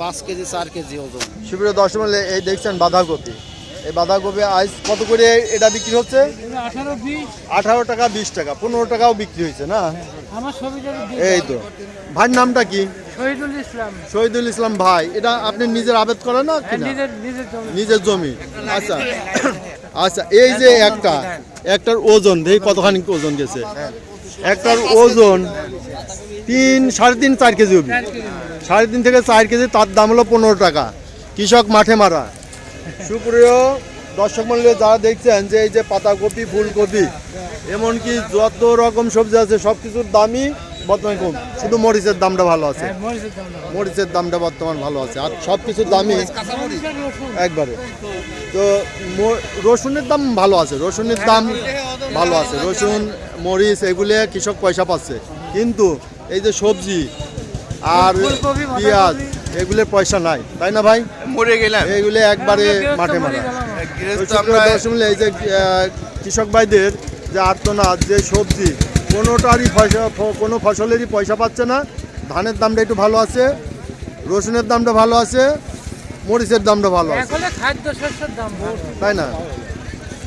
পাঁচ কেজি চার কেজি ওজন। সুপ্রিয় দর্শক মহলে, এই দেখছেন বাঁধাকপি। এই বাঁধাকপি আজ কত করে এটা বিক্রি হচ্ছে? আঠারো টাকা বিশ টাকা পনেরো টাকাও বিক্রি হয়েছে না? এই তো। ভাইয়ের নামটা কি? শহীদুল ইসলাম। শহীদুল ইসলাম ভাই। এটা আপনি নিজের আবেদ করেন না নিজের নিজের জমি। নিজের জমি। আচ্ছা। আচ্ছা এই যে একটা একটার ওজন দেখি কতখানি ওজন গেছে। একটার ওজন তিন সাড়ে তিন চার কেজি হবে। সাড়ে তিন থেকে চার কেজি তার দাম হলো পনেরো টাকা। কৃষক মাঠে মারা। সুপ্রিয় দর্শক মূল্য যারা দেখছেন যে এই যে পাতাকপি ফুলকপি এমনকি যত রকম সবজি আছে সব কিছুর দামই বর্তমানে কম। শুধু মরিচের দামটা ভালো আছে। মরিচের না। মরিচের দামটা বর্তমান ভালো আছে। আর সব কিছুর দামই একবারে। তো রসুনের দাম ভালো আছে। রসুনের দাম ভালো আছে। রসুন মরিচ এগুলো কৃষক পয়সা পাচ্ছে। কিন্তু এই যে সবজি আর। পেঁয়াজ এগুলোর পয়সা নাই। তাই না ভাই? মরে গেলাম। এগুলো একবারে আমরা মাঠে মরে এই যে কৃষক ভাইদের যে আর্তনাদ যে সবজি কোনোটারই পয়সা কোনো ফসলেরই পয়সা পাচ্ছে না। ধানের দামটা একটু ভালো আছে রসুনের দামটা ভালো আছে মরিচের দামটা ভালো আছে। তাই না?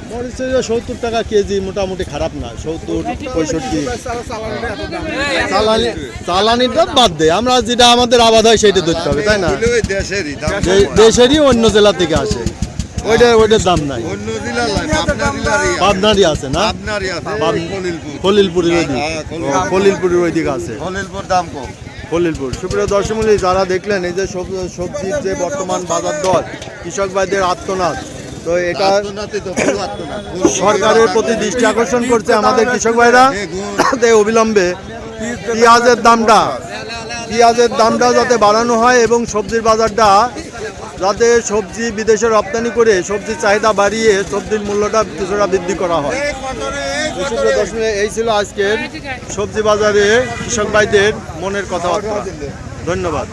মরিচের সত্তর টাকা কেজি মোটামুটি খারাপ না সত্তর পঁয়ষট্টি। চালানি চালানিটা বাদ দেয় আমরা যেটা আমাদের আবাদ হয় সেটা ধরতে হবে তাই না? দেশেরই অন্য জেলা থেকে আসে। ওইটা ওইটার দাম নাই। পাবনারই আছে। না। খলিলপুরের ওই দিক হ্যাঁ, খলিলপুর। খলিলপুরের ওই দিকে আছে। খলিলপুর দাম কম। খলিলপুর সুপ্রিয় দর্শমূলী যারা দেখলেন এই যে সবজির যে বর্তমান বাজার দর কৃষক ভাইদের আত্মনাদ তো এটা সরকারের প্রতি দৃষ্টি আকর্ষণ করছে আমাদের কৃষক ভাইরা। অবিলম্বে। পেঁয়াজের দামটা পেঁয়াজের দামটা যাতে বাড়ানো হয় এবং সবজির বাজারটা যাতে সবজি বিদেশে রপ্তানি করে সবজির চাহিদা বাড়িয়ে সবজির মূল্যটা কিছুটা বৃদ্ধি করা হয়। এই ছিল আজকের সবজি বাজারে কৃষক ভাইদের মনের কথাবার্তা। ধন্যবাদ।